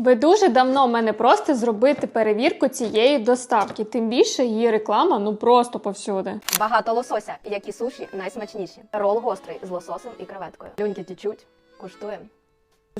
Ви дуже давно мене просите зробити перевірку цієї доставки. Тим більше її реклама ну просто повсюди. Багато лосося, які суші найсмачніші. Рол гострий з лососем і креветкою. Люньки тічуть. Куштуємо.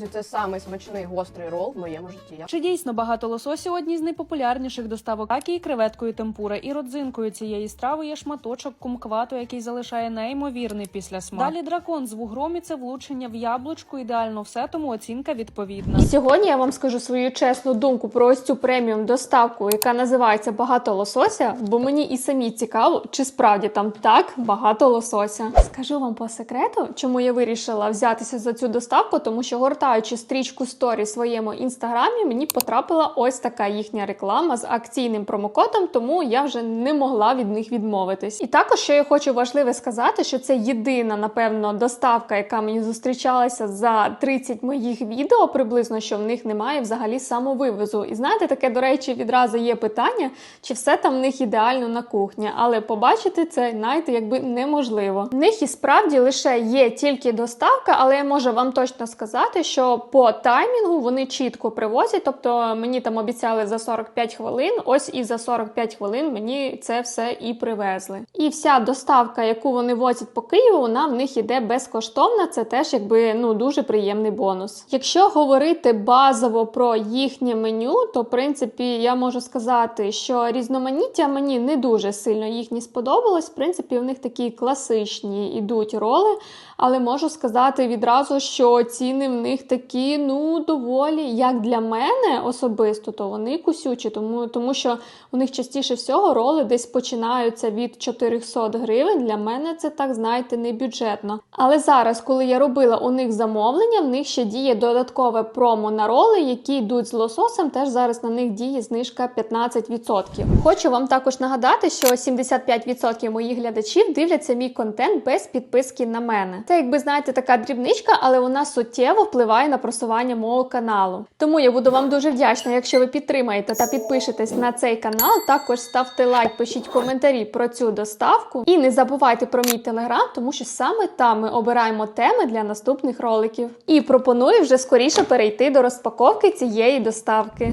Друзі, Це самий смачний гострий рол в моєму житті. Чи дійсно багато лососю одні з найпопулярніших доставок, так і креветкою темпура, і родзинкою цієї страви є шматочок кумквату, який залишає неймовірний післясмак. Далі дракон з вугром і це влучення в яблучку. Ідеально все, тому оцінка відповідна. І сьогодні я вам скажу свою чесну думку про ось цю преміум доставку, яка називається Багато лосося, бо мені і самі цікаво, чи справді там так багато лосося. Скажу вам по секрету, чому я вирішила взятися за цю доставку, тому що гортаючи стрічку сторі в своєму інстаграмі, мені потрапила ось така їхня реклама з акційним промокодом, тому я вже не могла від них відмовитись. І також що я хочу важливе сказати, що це єдина, напевно, доставка, яка мені зустрічалася за 30 моїх відео, приблизно що в них немає взагалі самовивозу. І знаєте, таке, до речі, відразу є питання, чи все там в них ідеально на кухні, але побачити це, знаєте, якби неможливо. В них і справді лише є тільки доставка, але я можу вам точно сказати, що по таймінгу вони чітко привозять. Тобто мені там обіцяли за 45 хвилин. Ось і за 45 хвилин мені це все і привезли. І вся доставка, яку вони возять по Києву, вона в них іде безкоштовна. Це теж якби ну дуже приємний бонус. Якщо говорити базово про їхнє меню, то в принципі я можу сказати, що різноманіття мені не дуже сильно їхні сподобалось. В принципі, в них такі класичні ідуть роли. Але можу сказати відразу, що ціни в них такі, ну доволі, як для мене особисто, то вони кусючі, тому, тому що у них частіше всього роли десь починаються від 400 гривень. Для мене це так, знаєте, не бюджетно. Але зараз, коли я робила у них замовлення, в них ще діє додаткове промо на роли, які йдуть з лососем. Теж зараз на них діє знижка 15%. Хочу вам також нагадати, що 75% моїх глядачів дивляться мій контент без підписки на мене. Це, якби знаєте, така дрібничка, але вона суттєво впливає на просування мого каналу. Тому я буду вам дуже вдячна, якщо ви підтримаєте та підпишетесь на цей канал. Також ставте лайк, пишіть коментарі про цю доставку. І не забувайте про мій телеграм, тому що саме там ми обираємо теми для наступних роликів. І пропоную вже скоріше перейти до розпаковки цієї доставки.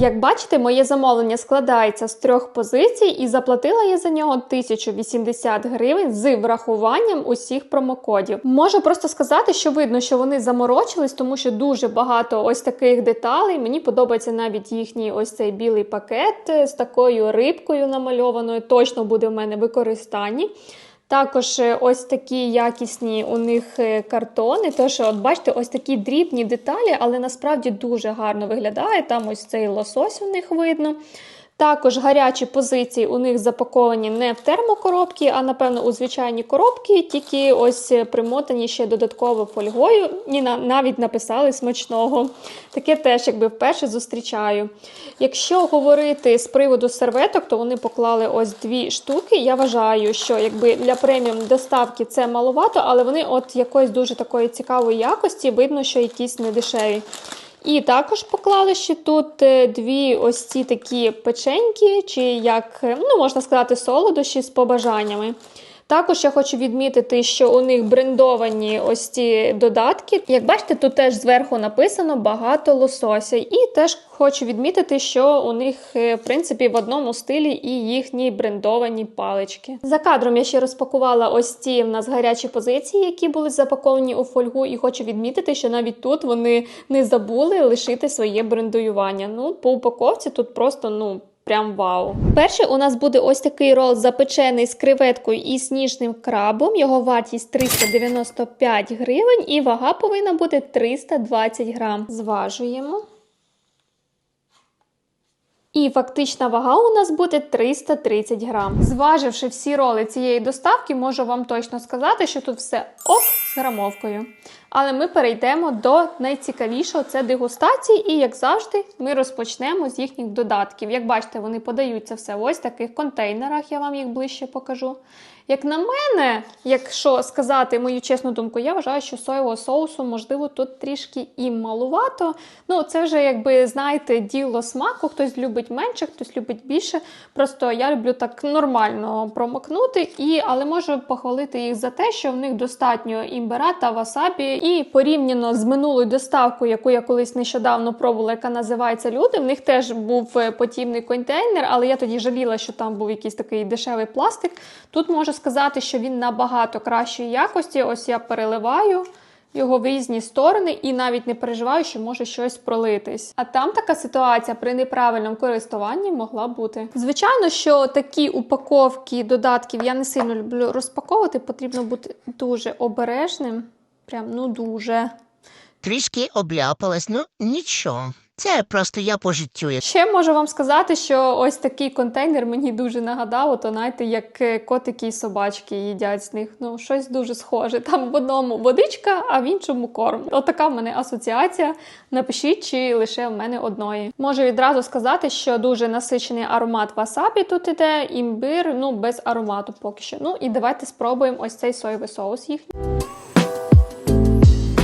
Як бачите, моє замовлення складається з трьох позицій, і заплатила я за нього 1080 гривень з врахуванням усіх промокодів. Можу просто сказати, що видно, що вони заморочились, тому що дуже багато ось таких деталей. Мені подобається навіть їхній ось цей білий пакет з такою рибкою намальованою. Точно буде в мене в використанні. Також е, ось такі якісні у них е, картони. Тож, от бачите, ось такі дрібні деталі, але насправді дуже гарно виглядає. Там ось цей лосось у них видно. Також гарячі позиції у них запаковані не в термокоробки, а напевно у звичайні коробки, тільки ось примотані ще додатково фольгою і на- навіть написали смачного. Таке теж якби вперше зустрічаю. Якщо говорити з приводу серветок, то вони поклали ось дві штуки. Я вважаю, що якби для преміум доставки це маловато, але вони от якоїсь дуже такої цікавої якості, видно, що якісь не дешеві. І також поклали ще тут е, дві ось ці такі печеньки, чи як е, ну, можна сказати, солодощі з побажаннями. Також я хочу відмітити, що у них брендовані ось ці додатки. Як бачите, тут теж зверху написано багато лосося. І теж хочу відмітити, що у них, е, в принципі, в одному стилі і їхні брендовані палички. За кадром я ще розпакувала ось ці в нас гарячі позиції, які були запаковані у фольгу. І хочу відмітити, що навіть тут вони не забули лишити своє брендуювання. Ну, по упаковці тут просто ну. Прям вау. Перший у нас буде ось такий рол запечений з креветкою і сніжним крабом. Його вартість 395 гривень і вага повинна бути 320 грам. Зважуємо. І фактична вага у нас буде 330 грам. Зваживши всі роли цієї доставки, можу вам точно сказати, що тут все ок з грамовкою. Але ми перейдемо до найцікавішого це дегустації, і як завжди, ми розпочнемо з їхніх додатків. Як бачите, вони подаються все ось в таких контейнерах, я вам їх ближче покажу. Як на мене, якщо сказати мою чесну думку, я вважаю, що соєвого соусу, можливо, тут трішки і малувато. Ну, це вже, якби, знаєте, діло смаку. Хтось любить менше, хтось любить більше. Просто я люблю так нормально промокнути, і, але можу похвалити їх за те, що в них достатньо імбира та васабі. І порівняно з минулою доставкою, яку я колись нещодавно пробувала, яка називається Люди, в них теж був е, подібний контейнер, але я тоді жаліла, що там був якийсь такий дешевий пластик. Тут можу сказати, що він набагато кращої якості. Ось я переливаю його в різні сторони і навіть не переживаю, що може щось пролитись. А там така ситуація при неправильному користуванні могла бути. Звичайно, що такі упаковки додатків я не сильно люблю розпаковувати. Потрібно бути дуже обережним. Прям ну дуже. Трішки обляпалась, ну нічого. Це просто я по життю. Ще можу вам сказати, що ось такий контейнер мені дуже нагадав, ото знаєте, як е, котики і собачки їдять з них. Ну, щось дуже схоже. Там в одному водичка, а в іншому корм. Отака в мене асоціація. Напишіть, чи лише в мене одної. Можу відразу сказати, що дуже насичений аромат васабі тут іде, імбир, ну без аромату поки що. Ну і давайте спробуємо ось цей соєвий соус їхній.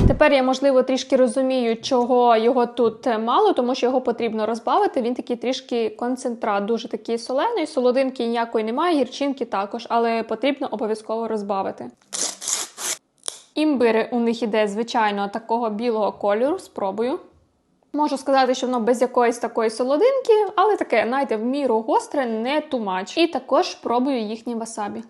Тепер я, можливо, трішки розумію, чого його тут е, мало, тому що його потрібно розбавити. Він такий трішки концентрат, дуже такий солений, солодинки ніякої немає, гірчинки також, але потрібно обов'язково розбавити. Імбири у них іде, звичайно, такого білого кольору. Спробую. Можу сказати, що воно без якоїсь такої солодинки, але таке, знаєте, в міру гостре, не тумач. І також пробую їхні васабі.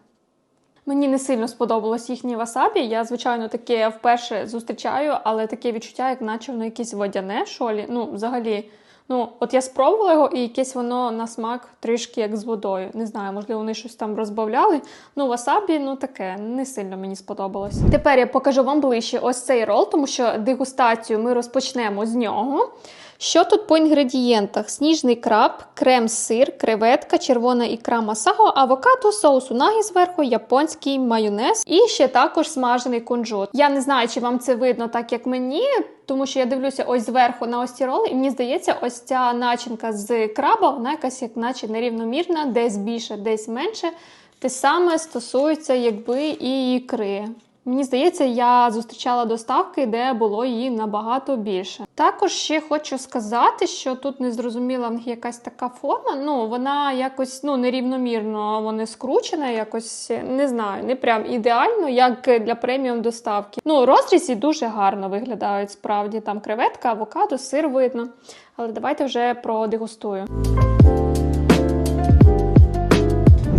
Мені не сильно сподобалось їхнє васабі. Я, звичайно, таке вперше зустрічаю, але таке відчуття, як наче воно якесь водяне шолі. Ну, взагалі, ну, от я спробувала його, і якесь воно на смак трішки як з водою. Не знаю, можливо, вони щось там розбавляли. Ну, васабі, ну таке, не сильно мені сподобалось. Тепер я покажу вам ближче ось цей рол, тому що дегустацію ми розпочнемо з нього. Що тут по інгредієнтах? Сніжний краб, крем-сир, креветка, червона ікра масаго, авокадо, соус унагі зверху, японський майонез і ще також смажений кунжут. Я не знаю, чи вам це видно так, як мені, тому що я дивлюся ось зверху на ось ці роли, і мені здається, ось ця начинка з краба, вона якась як наче нерівномірна, десь більше, десь менше. Те саме стосується якби і ікри. Мені здається, я зустрічала доставки, де було її набагато більше. Також ще хочу сказати, що тут не зрозуміла в них якась така форма. Ну вона якось ну нерівномірно вони скручена, якось не знаю, не прям ідеально, як для преміум доставки. Ну, розрізі дуже гарно виглядають справді. Там креветка, авокадо, сир видно. Але давайте вже продегустую.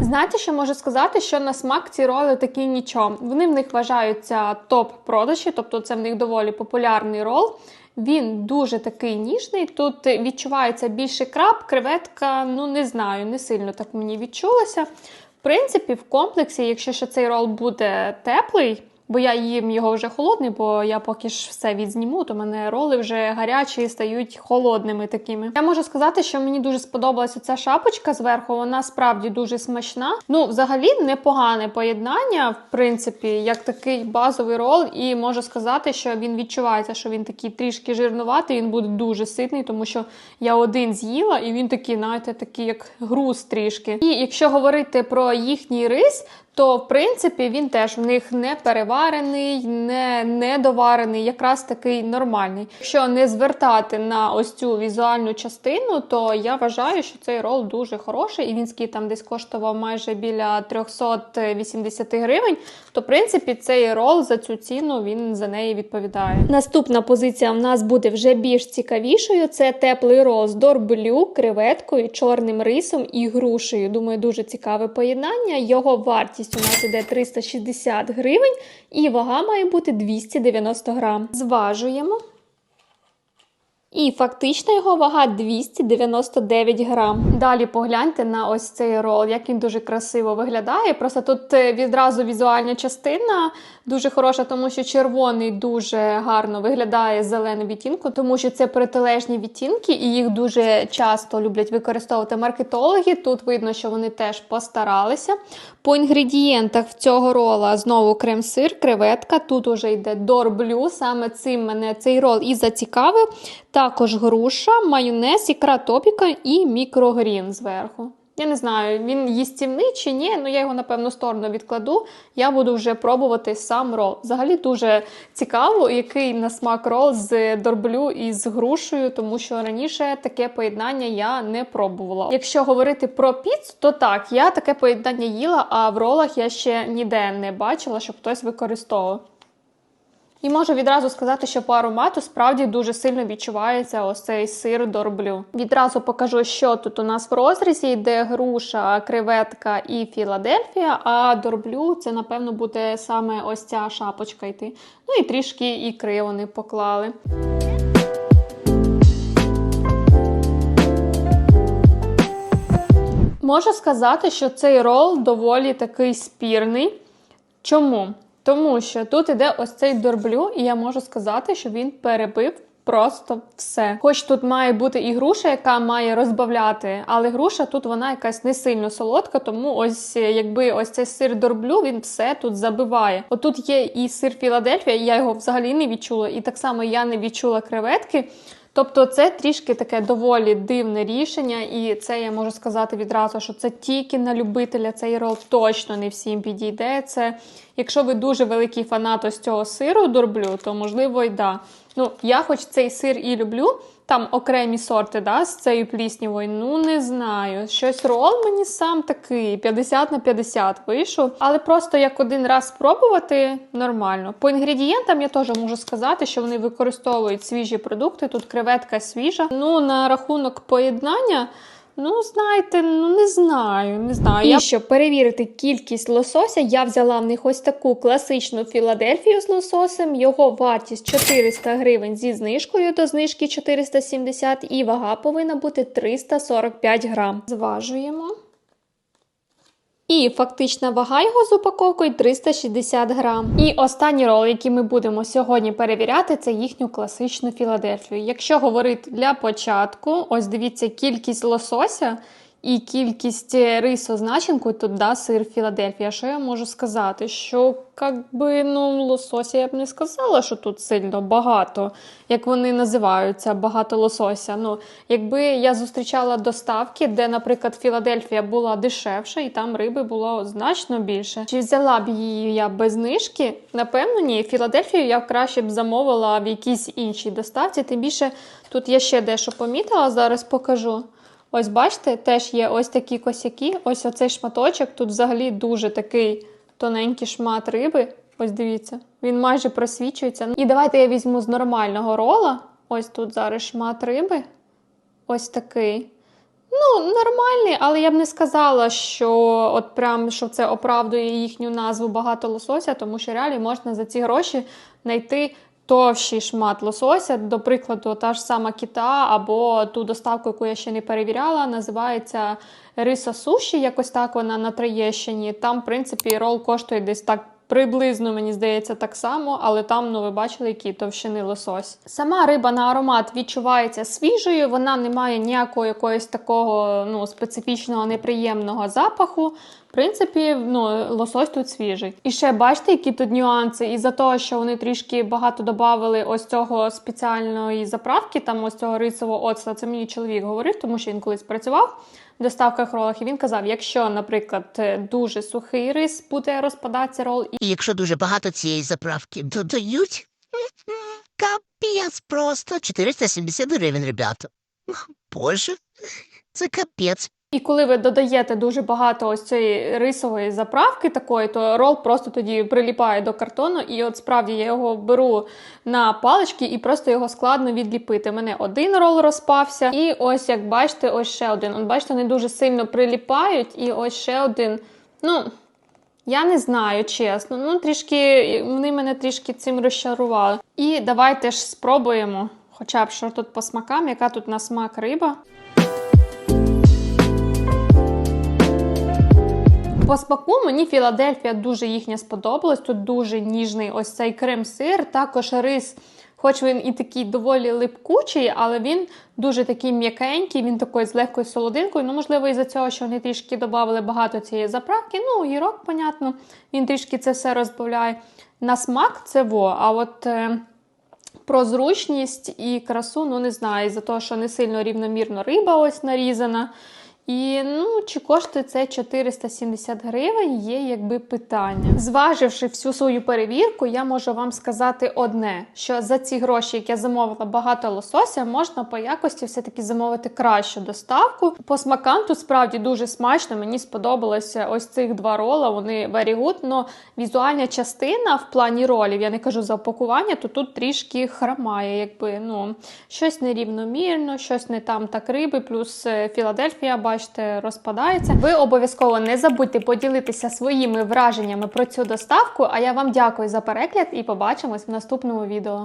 Знаєте, що можу сказати, що на смак ці роли такі нічого. Вони в них вважаються топ-продажі, тобто це в них доволі популярний рол. Він дуже такий ніжний. Тут відчувається більше краб, креветка, ну не знаю, не сильно так мені відчулося. В принципі, в комплексі, якщо ще цей рол буде теплий, бо я їм його вже холодний, бо я поки ж все відзніму, то мене роли вже гарячі і стають холодними такими. Я можу сказати, що мені дуже сподобалася ця шапочка зверху. Вона справді дуже смачна. Ну, взагалі, непогане поєднання, в принципі, як такий базовий рол, і можу сказати, що він відчувається, що він такий трішки жирнуватий, він буде дуже ситний, тому що я один з'їла, і він такий, знаєте, такий як груз трішки. І якщо говорити про їхній рис, то в принципі він теж в них не переварений, не недоварений, якраз такий нормальний. Якщо не звертати на ось цю візуальну частину, то я вважаю, що цей рол дуже хороший, і він скільки там десь коштував майже біля 380 гривень. То, в принципі, цей рол за цю ціну він за неї відповідає. Наступна позиція в нас буде вже більш цікавішою. Це теплий рол з дорблю, креветкою, чорним рисом і грушею. Думаю, дуже цікаве поєднання. Його вартість у нас іде 360 гривень, і вага має бути 290 грам. Зважуємо. І фактично його вага 299 грам. Далі погляньте на ось цей рол, як він дуже красиво виглядає. Просто тут е, відразу візуальна частина дуже хороша, тому що червоний дуже гарно виглядає з зеленим відтінку, тому що це протилежні відтінки, і їх дуже часто люблять використовувати маркетологи. Тут видно, що вони теж постаралися. По інгредієнтах в цього рола знову крем-сир, креветка. Тут уже йде дорблю. Саме цим мене цей рол і зацікавив. Також груша, майонез, ікра топіка і мікрогрін зверху. Я не знаю, він їстівний чи ні, але я його, напевно, сторону відкладу. Я буду вже пробувати сам рол. Взагалі дуже цікаво, який на смак рол з дорблю і з грушею, тому що раніше таке поєднання я не пробувала. Якщо говорити про піцу, то так, я таке поєднання їла, а в ролах я ще ніде не бачила, щоб хтось використовував. І можу відразу сказати, що по аромату справді дуже сильно відчувається ось цей сир дорблю. Відразу покажу, що тут у нас в розрізі йде груша, креветка і Філадельфія, а дорблю це, напевно, буде саме ось ця шапочка йти. Ну і трішки ікри вони поклали. Можу сказати, що цей рол доволі такий спірний. Чому? Тому що тут іде ось цей дорблю, і я можу сказати, що він перебив просто все. Хоч тут має бути і груша, яка має розбавляти, але груша тут вона якась не сильно солодка, тому ось якби ось цей сир дорблю, він все тут забиває. Отут є і сир Філадельфія, я його взагалі не відчула, і так само я не відчула креветки. Тобто це трішки таке доволі дивне рішення, і це я можу сказати відразу, що це тільки на любителя цей рол точно не всім підійде. Це якщо ви дуже великий фанат ось цього сиру дорблю, то можливо й да. Ну, я хоч цей сир і люблю, там окремі сорти, да, з цією пліснявою, ну не знаю. Щось рол мені сам такий 50 на 50 вийшов. Але просто як один раз спробувати нормально. По інгредієнтам я теж можу сказати, що вони використовують свіжі продукти. Тут креветка свіжа. Ну, на рахунок поєднання. Ну, знаєте, ну не знаю, не знаю. І щоб перевірити кількість лосося, я взяла в них ось таку класичну Філадельфію з лососем. Його вартість 400 гривень зі знижкою до знижки 470 і вага повинна бути 345 грам. Зважуємо. І фактична вага його з упаковкою 360 грам. І останній рол, який ми будемо сьогодні перевіряти, це їхню класичну Філадельфію. Якщо говорити для початку, ось дивіться кількість лосося і кількість рису з тут да, сир Філадельфія. Що я можу сказати? Що як би, ну, лосося я б не сказала, що тут сильно багато, як вони називаються, багато лосося. Ну, якби я зустрічала доставки, де, наприклад, Філадельфія була дешевша, і там риби було значно більше. Чи взяла б її я без знижки? Напевно, ні. Філадельфію я краще б замовила в якійсь іншій доставці. Тим більше тут я ще дещо помітила, зараз покажу. Ось бачите, теж є ось такі косяки. Ось оцей шматочок. Тут взагалі дуже такий тоненький шмат риби. Ось дивіться, він майже просвічується. І давайте я візьму з нормального рола. Ось тут зараз шмат риби. Ось такий. Ну, нормальний, але я б не сказала, що от прям що це оправдує їхню назву багато лосося, тому що реально можна за ці гроші знайти товщий шмат лосося. До прикладу, та ж сама кита або ту доставку, яку я ще не перевіряла, називається риса суші, якось так вона на Троєщині. Там, в принципі, рол коштує десь так. Приблизно, мені здається, так само, але там, ну ви бачили, які товщини лосось. Сама риба на аромат відчувається свіжою, вона не має ніякого якогось такого ну, специфічного неприємного запаху. Принципі, ну, лосось тут свіжий. І ще бачите, які тут нюанси. Із-за того, що вони трішки багато додали ось цього спеціальної заправки, там ось цього рисового оцта. Це мені чоловік говорив, тому що він колись працював в доставках ролах, і він казав: якщо, наприклад, дуже сухий рис буде розпадатися рол, І якщо дуже багато цієї заправки додають, капець просто 470 гривень, ребята. Боже, це капець. І коли ви додаєте дуже багато ось цієї рисової заправки такої, то рол просто тоді приліпає до картону. І от справді я його беру на палички і просто його складно відліпити. У мене один рол розпався, і ось як бачите, ось ще один. От бачите, вони дуже сильно приліпають, і ось ще один. Ну. Я не знаю, чесно. Ну, трішки вони мене трішки цим розчарували. І давайте ж спробуємо. Хоча б що тут по смакам, яка тут на смак риба. По смаку мені Філадельфія дуже їхня сподобалась. Тут дуже ніжний ось цей крем-сир, також рис. Хоч він і такий доволі липкучий, але він дуже такий м'якенький, він такий з легкою солодинкою. Ну, можливо, із-за цього, що вони трішки додали багато цієї заправки. Ну, гірок, понятно, він трішки це все розбавляє. На смак це во. А от е, про зручність і красу, ну не знаю, за того, що не сильно рівномірно риба ось нарізана. І ну, чи коштує це 470 гривень, є якби питання. Зваживши всю свою перевірку, я можу вам сказати одне: що за ці гроші, як я замовила багато лосося, можна по якості все-таки замовити кращу доставку. По смакам тут справді дуже смачно. Мені сподобалося ось цих два рола. Вони very good, но візуальна частина в плані ролів, я не кажу за упакування, то тут трішки хромає, якби ну щось нерівномірно, щось не там так риби, плюс е, Філадельфія, бачите, розпадається. Ви обов'язково не забудьте поділитися своїми враженнями про цю доставку. А я вам дякую за перегляд і побачимось в наступному відео.